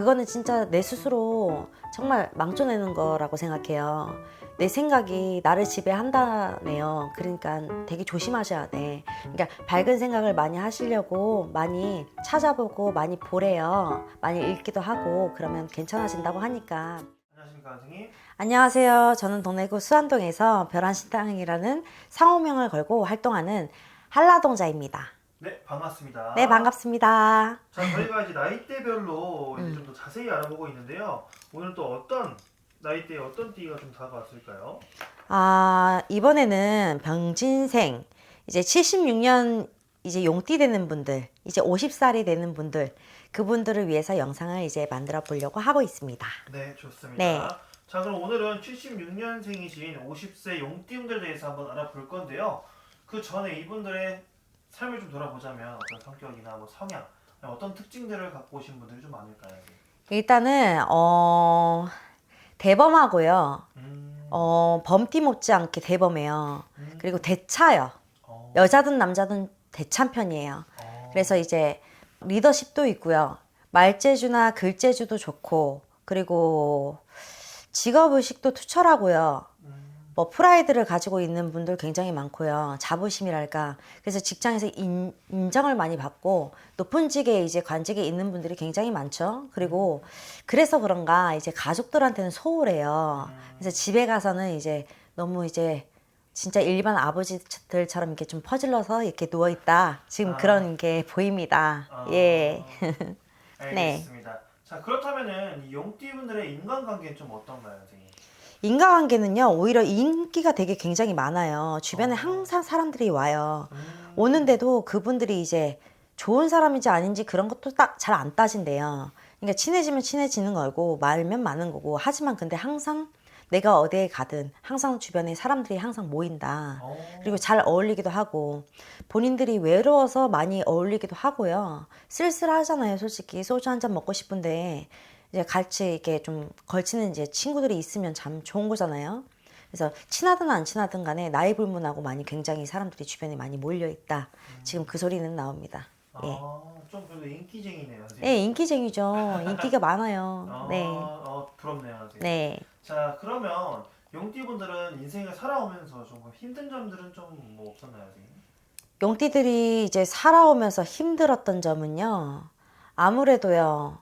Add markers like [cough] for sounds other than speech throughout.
그거는 진짜 내 스스로 정말 망쳐내는 거라고 생각해요. 내 생각이 나를 지배한다네요. 그러니까 되게 조심하셔야 돼. 그러니까 밝은 생각을 많이 하시려고 많이 찾아보고 많이 보래요. 많이 읽기도 하고 그러면 괜찮아진다고 하니까. 안녕하십니까 선생님. 안녕하세요. 저는 동래구 수안동에서 별안신당이라는 상호명을 걸고 활동하는 한라동자입니다. 네 반갑습니다. 네, 반갑습니다. 자 저희가 이제 나이대별로 이제 음. 좀더 자세히 알아보고 있는데요. 오늘 또 어떤 나이대에 어떤 띠가 좀 다가왔을까요? 아, 이번에는 병진생, 이제 76년 이제 용띠 되는 분들, 이제 50살이 되는 분들, 그분들을 위해서 영상을 이제 만들어 보려고 하고 있습니다. 네 좋습니다. 네. 자 그럼 오늘은 76년생이신 50세 용띠분들에 대해서 한번 알아볼 건데요. 그 전에 이분들의 삶을 좀 돌아보자면 어떤 성격이나 뭐 성향, 어떤 특징들을 갖고 오신 분들이 좀 많을까요? 일단은, 어, 대범하고요. 음, 어, 범띠 못지않게 대범해요. 음, 그리고 대차요. 어, 여자든 남자든 대찬 편이에요. 어, 그래서 이제 리더십도 있고요. 말재주나 글재주도 좋고, 그리고 직업 의식도 투철하고요. 음, 뭐 프라이드를 가지고 있는 분들 굉장히 많고요. 자부심이랄까. 그래서 직장에서 인, 인정을 많이 받고 높은 직에 이제 관직에 있는 분들이 굉장히 많죠. 그리고 그래서 그런가 이제 가족들한테는 소홀해요. 음. 그래서 집에 가서는 이제 너무 이제 진짜 일반 아버지들처럼 이렇게 좀 퍼질러서 이렇게 누워 있다. 지금 아. 그런 게 보입니다. 아, 예. 알겠습니다. [laughs] 자 그렇다면은 이 용띠분들의 인간관계는 좀 어떤가요, 선생님? 인간관계는요, 오히려 인기가 되게 굉장히 많아요. 주변에 어. 항상 사람들이 와요. 음, 오는데도 그분들이 이제 좋은 사람인지 아닌지 그런 것도 딱 잘 안 따진대요. 그러니까 친해지면 친해지는 거고 말면 많은 거고 하지만 근데 항상 내가 어디에 가든 항상 주변에 사람들이 항상 모인다. 어, 그리고 잘 어울리기도 하고 본인들이 외로워서 많이 어울리기도 하고요. 쓸쓸하잖아요, 솔직히 소주 한 잔 먹고 싶은데 이제 같이 이렇게 좀 걸치는 이제 친구들이 있으면 참 좋은 거잖아요. 그래서 친하든 안 친하든 간에 나이 불문하고 많이 굉장히 사람들이 주변에 많이 몰려 있다. 지금 그 소리는 나옵니다. 예. 아, 좀 그래도 인기쟁이네요, 선생님. 예, 인기쟁이죠. 인기가 [laughs] 많아요. 아, 네. 어, 부럽네요, 선생님. 네. 자 그러면 용띠분들은 인생을 살아오면서 좀 힘든 점들은 좀 뭐 없었나요, 선생님? 용띠들이 이제 살아오면서 힘들었던 점은요. 아무래도요.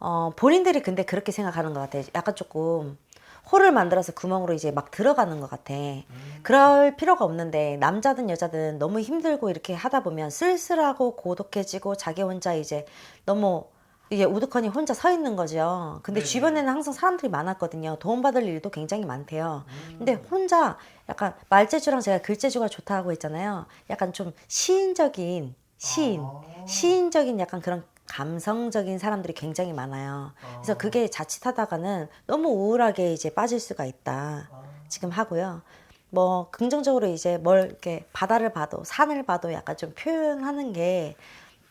어, 본인들이 근데 그렇게 생각하는 것 같아요. 약간 조금 홀을 만들어서 구멍으로 이제 막 들어가는 것 같아. 음, 그럴 필요가 없는데 남자든 여자든 너무 힘들고 이렇게 하다 보면 쓸쓸하고 고독해지고 자기 혼자 이제 너무 이게 우두커니 혼자 서 있는 거죠. 근데 네네. 주변에는 항상 사람들이 많았거든요. 도움받을 일도 굉장히 많대요. 음, 근데 혼자 약간 말재주랑 제가 글재주가 좋다고 했잖아요. 약간 좀 시인적인 시인, 아, 시인적인 약간 그런 감성적인 사람들이 굉장히 많아요. 그래서 아, 그게 자칫하다가는 너무 우울하게 이제 빠질 수가 있다. 아, 지금 하고요. 뭐 긍정적으로 이제 뭘 이렇게 바다를 봐도 산을 봐도 약간 좀 표현하는 게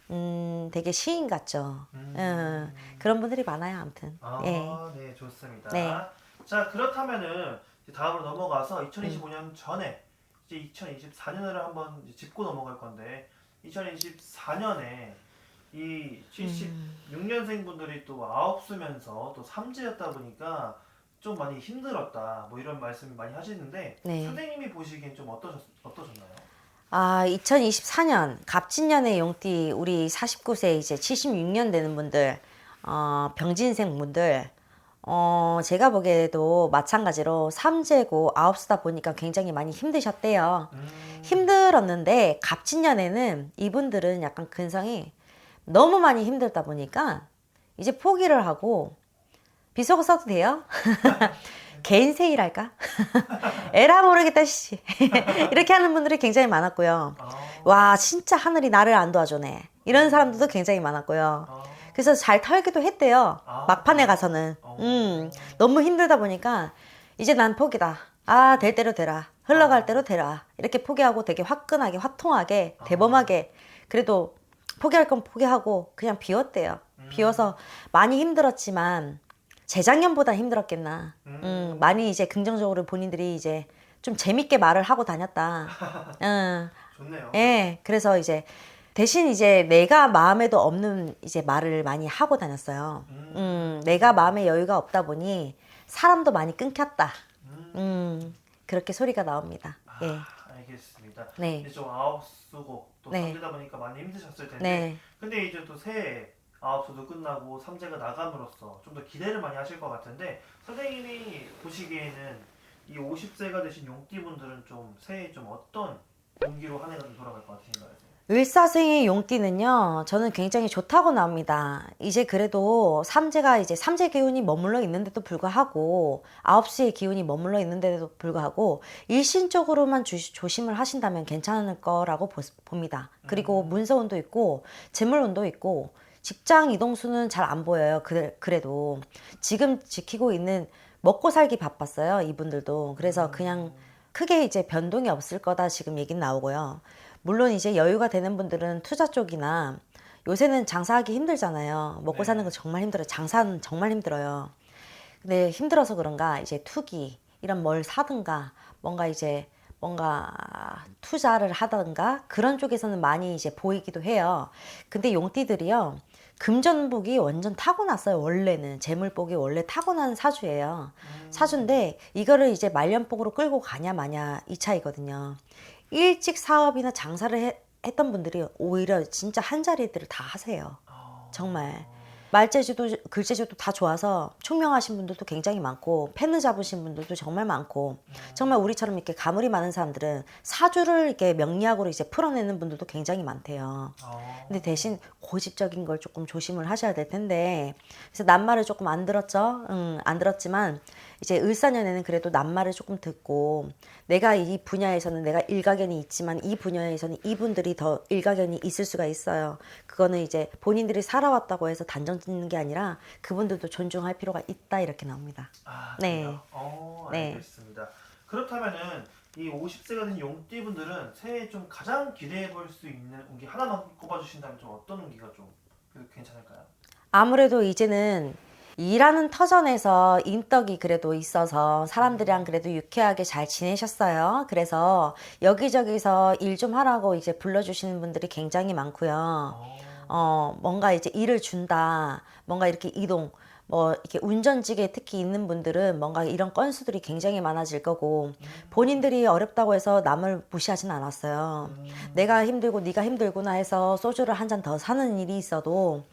음, 되게 시인 같죠. 음. 음, 그런 분들이 많아요. 아무튼. 아, 예. 네, 좋습니다. 네. 자, 그렇다면은 다음으로 넘어가서 2025년 전에 이제 2024년을 한번 짚고 넘어갈 건데 2024년에 이 76년생 분들이 또 아홉 수면서 또 삼재였다 보니까 좀 많이 힘들었다 뭐 이런 말씀 많이 하시는데 네. 선생님이 보시기엔 좀 어떠셨, 어떠셨나요? 아, 2024년 갑진년의 용띠 우리 49세 이제 76년 되는 분들 어, 병진생 분들 어, 제가 보기에도 마찬가지로 삼재고 아홉 수다 보니까 굉장히 많이 힘드셨대요. 음, 힘들었는데 갑진년에는 이분들은 약간 근성이 너무 많이 힘들다 보니까 이제 포기를 하고 비속어 써도 돼요? [laughs] 개인 세일 할까? [laughs] 에라 모르겠다 씨 [laughs] 이렇게 하는 분들이 굉장히 많았고요. 아, 와 진짜 하늘이 나를 안 도와주네 이런 사람들도 굉장히 많았고요. 아, 그래서 잘 털기도 했대요. 아, 막판에 가서는 어. 음 너무 힘들다 보니까 이제 난 포기다. 아 될 대로 되라. 흘러갈 대로 되라. 이렇게 포기하고 되게 화끈하게 화통하게 아. 대범하게 그래도 포기할 건 포기하고 그냥 비웠대요. 음. 비워서 많이 힘들었지만 재작년보다 힘들었겠나. 음. 음, 많이 이제 긍정적으로 본인들이 이제 좀 재밌게 말을 하고 다녔다. [laughs] 응. 좋네요. 예, 그래서 이제 대신 이제 내가 마음에도 없는 이제 말을 많이 하고 다녔어요. 음. 음, 내가 마음에 여유가 없다 보니 사람도 많이 끊겼다. 음. 음, 그렇게 소리가 나옵니다. 예. 아, 알겠습니다. 네. 이제 좀 아홉 수고 또 네. 삼재다 보니까 많이 힘드셨을 텐데 네. 근데 이제 또 새해 아홉 수도 끝나고 삼재가 나감으로써 좀 더 기대를 많이 하실 것 같은데 선생님이 보시기에는 이 50세가 되신 용띠분들은 좀 새해 좀 어떤 동기로 한 해가 좀 돌아갈 것 같으신가요? 을사생의 용띠는요, 저는 굉장히 좋다고 나옵니다. 이제 그래도 삼재가 이제 삼재 기운이 머물러 있는데도 불구하고, 아홉 시의 기운이 머물러 있는데도 불구하고, 일신적으로만 주- 조심을 하신다면 괜찮을 거라고 보, 봅니다. 그리고 문서운도 있고, 재물운도 있고, 직장 이동수는 잘 안 보여요. 그래, 그래도. 지금 지키고 있는 먹고 살기 바빴어요. 이분들도. 그래서 그냥 크게 이제 변동이 없을 거다 지금 얘기는 나오고요. 물론 이제 여유가 되는 분들은 투자 쪽이나 요새는 장사하기 힘들잖아요. 먹고 네. 사는 거 정말 힘들어요. 장사는 정말 힘들어요. 근데 힘들어서 그런가 이제 투기 이런 뭘 사든가 뭔가 이제 뭔가 투자를 하든가 그런 쪽에서는 많이 이제 보이기도 해요. 근데 용띠들이요. 금전복이 완전 타고났어요. 원래는 재물복이 원래 타고난 사주예요. 사주인데 이거를 이제 말년복으로 끌고 가냐 마냐 이 차이거든요. 일찍 사업이나 장사를 해- 했던 분들이 오히려 진짜 한 자리들을 다 하세요. 아, 정말. 말재주도 글재주도 다 좋아서 총명하신 분들도 굉장히 많고 펜을 잡으신 분들도 정말 많고 정말 우리처럼 이렇게 가물이 많은 사람들은 사주를 이렇게 명리학으로 이제 풀어내는 분들도 굉장히 많대요. 아, 근데 대신 고집적인 걸 조금 조심을 하셔야 될 텐데 그래서 낱말을 조금 안 들었죠. 응, 안 들었지만 이제 을사년에는 그래도 낱말을 조금 듣고 내가 이 분야에서는 내가 일가견이 있지만 이 분야에서는 이분들이 더 일가견이 있을 수가 있어요. 그거는 이제 본인들이 살아왔다고 해서 단정 짓는 게 아니라 그분들도 존중할 필요가 있다 이렇게 나옵니다. 아, 네. 어, 네. 알겠습니다. 그렇다면은 이 50세가 된 용띠분들은 새해 좀 가장 기대해 볼 수 있는 운기 하나만 꼽아주신다면 좀 어떤 운기가 좀 괜찮을까요? 아무래도 이제는 일하는 터전에서 인덕이 그래도 있어서 사람들이랑 그래도 유쾌하게 잘 지내셨어요. 그래서 여기저기서 일 좀 하라고 이제 불러주시는 분들이 굉장히 많고요. 어, 어, 뭔가 이제 일을 준다. 뭔가 이렇게 이동, 뭐, 이렇게 운전직에 특히 있는 분들은 뭔가 이런 건수들이 굉장히 많아질 거고, 본인들이 어렵다고 해서 남을 무시하진 않았어요. 내가 힘들고 네가 힘들구나 해서 소주를 한 잔 더 사는 일이 있어도,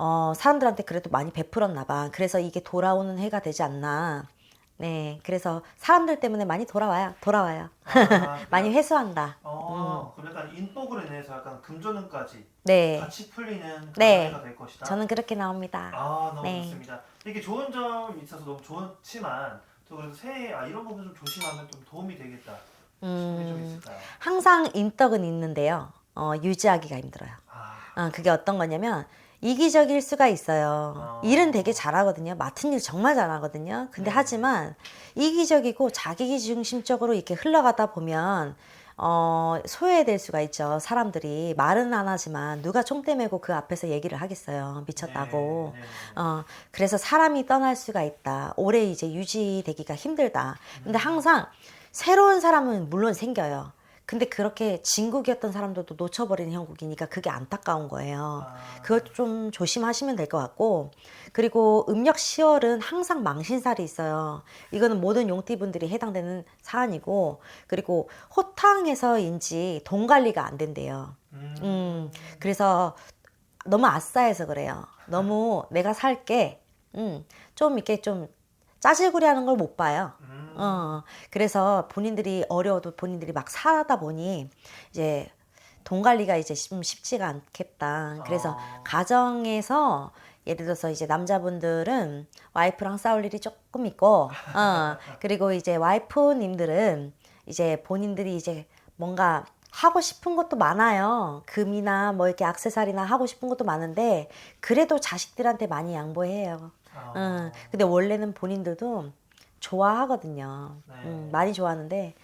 어, 사람들한테 그래도 많이 베풀었나 봐. 그래서 이게 돌아오는 해가 되지 않나. 네. 그래서 사람들 때문에 많이 돌아와요. 돌아와요. 아, [laughs] 많이 회수한다. 어, 그럼 약간 인복으로 인해서 약간 금전운까지 네. 같이 풀리는 네. 해가 될 것이다. 저는 그렇게 나옵니다. 아 너무 네. 좋습니다. 이게 좋은 점이 있어서 너무 좋지만 또 그래서 새해 아 이런 부분 좀 조심하면 좀 도움이 되겠다. 음? 항상 인덕은 있는데요. 어, 유지하기가 힘들어요. 아, 어, 그게 어떤 거냐면 이기적일 수가 있어요. 어. 일은 되게 잘하거든요. 맡은 일 정말 잘하거든요. 근데 네. 하지만 이기적이고 자기 중심적으로 이렇게 흘러가다 보면 어, 소외될 수가 있죠. 사람들이 말은 안 하지만 누가 총대 메고 그 앞에서 얘기를 하겠어요. 미쳤다고. 네, 네, 네. 어, 그래서 사람이 떠날 수가 있다. 오래 이제 유지되기가 힘들다. 근데 항상 새로운 사람은 물론 생겨요. 근데 그렇게 진국이었던 사람들도 놓쳐버리는 형국이니까 그게 안타까운 거예요. 아, 그것도 좀 조심하시면 될 것 같고 그리고 음력 10월은 항상 망신살이 있어요. 이거는 모든 용띠분들이 해당되는 사안이고 그리고 호탕해서인지 돈 관리가 안 된대요. 음, 음, 그래서 너무 아싸해서 그래요. 너무 내가 살게, 음, 좀 이렇게 좀 짜질구리 하는 걸 못 봐요. 음, 어, 그래서 본인들이 어려워도 본인들이 막 살다 보니 이제 돈 관리가 이제 좀 쉽지가 않겠다. 그래서 아. 가정에서 예를 들어서 이제 남자분들은 와이프랑 싸울 일이 조금 있고, 어, 그리고 이제 와이프님들은 이제 본인들이 이제 뭔가 하고 싶은 것도 많아요. 금이나 뭐 이렇게 악세사리나 하고 싶은 것도 많은데, 그래도 자식들한테 많이 양보해요. 아, 응. 근데 원래는 본인들도 좋아하거든요. 네. 음, 많이 좋아하는데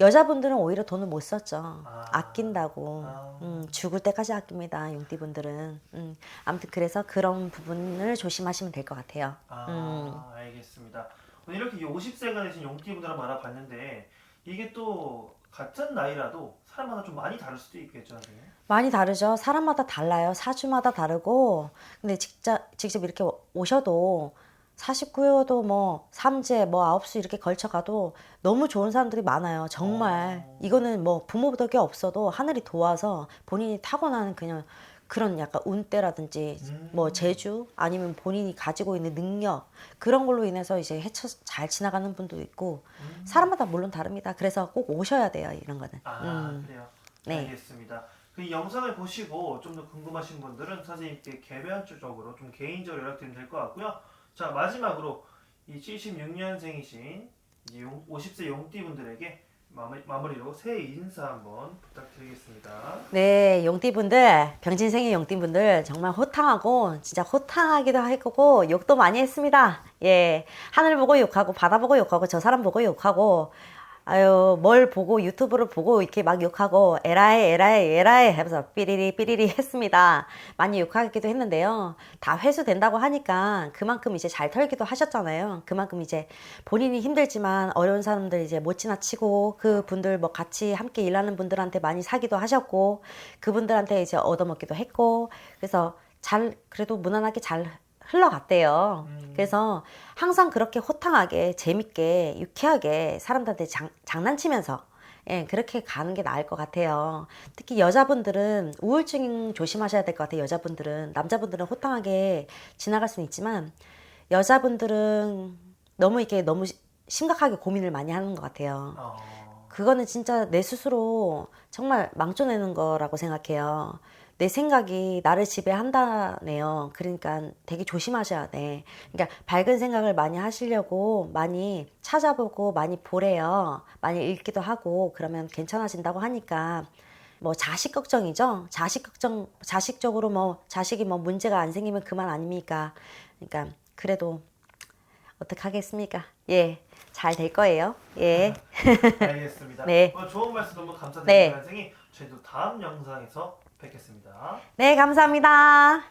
여자분들은 오히려 돈을 못 썼죠. 아. 아낀다고. 아. 음, 죽을 때까지 아낍니다. 용띠분들은. 음, 아무튼 그래서 그런 부분을 조심하시면 될 것 같아요. 아, 음. 알겠습니다. 오늘 이렇게 50세가 되신 용띠분들 한번 알아봤는데 이게 또 같은 나이라도 사람마다 좀 많이 다를 수도 있겠죠. 선생님. 많이 다르죠. 사람마다 달라요. 사주마다 다르고. 근데 직접, 직접 이렇게 오셔도 49여도 뭐 삼재 뭐 아홉수 이렇게 걸쳐가도 너무 좋은 사람들이 많아요. 정말. 어. 이거는 뭐 부모 덕이 없어도 하늘이 도와서 본인이 타고나는 그냥 그런 약간 운때라든지 음. 뭐 재주 아니면 본인이 가지고 있는 능력 그런 걸로 인해서 이제 헤쳐 잘 지나가는 분도 있고 음. 사람마다 물론 다릅니다. 그래서 꼭 오셔야 돼요. 이런 거는. 아 음. 그래요. 네. 알겠습니다. 그이 영상을 보시고 좀 더 궁금하신 분들은 선생님께 개별적으로 좀 개인적으로 연락드리면 될 것 같고요. 자 마지막으로 이 76년생이신 50세 용띠 분들에게 마무리, 마무리 로 새해 인사 한번 부탁드리겠습니다. 네, 용띠분들, 병진생의 용띠분들 정말 호탕하고 진짜 호탕하기도 할 거고 욕도 많이 했습니다. 예, 하늘 보고 욕하고 바다 보고 욕하고 저 사람 보고 욕하고 아유 뭘 보고 유튜브를 보고 이렇게 막 욕하고 에라이 에라이 에라이 하면서 삐리리 삐리리 했습니다. 많이 욕하기도 했는데요. 다 회수된다고 하니까 그만큼 이제 잘 털기도 하셨잖아요. 그만큼 이제 본인이 힘들지만 어려운 사람들 이제 못 지나치고 그 분들 뭐 같이 함께 일하는 분들한테 많이 사기도 하셨고 그분들한테 이제 얻어먹기도 했고 그래서 잘 그래도 무난하게 잘 흘러갔대요. 음. 그래서 항상 그렇게 호탕하게 재밌게 유쾌하게 사람들한테 장, 장난치면서 예, 그렇게 가는 게 나을 것 같아요. 특히 여자분들은 우울증 조심하셔야 될 것 같아요. 여자분들은 남자분들은 호탕하게 지나갈 수는 있지만 여자분들은 너무 이렇게 너무 시- 심각하게 고민을 많이 하는 것 같아요. 어, 그거는 진짜 내 스스로 정말 망쳐내는 거라고 생각해요. 내 생각이 나를 지배한다네요. 그러니까 되게 조심하셔야 돼. 그러니까 밝은 생각을 많이 하시려고 많이 찾아보고 많이 보래요. 많이 읽기도 하고 그러면 괜찮아진다고 하니까 뭐 자식 걱정이죠. 자식 걱정, 자식적으로 뭐 자식이 뭐 문제가 안 생기면 그만 아닙니까? 그러니까 그래도 어떡하겠습니까? 예, 잘 될 거예요. 예. [laughs] 알겠습니다. 네. 오늘 좋은 말씀 너무 네. 감사드립니다, 선생님. 저희도 다음 영상에서 뵙겠습니다. 네, 감사합니다.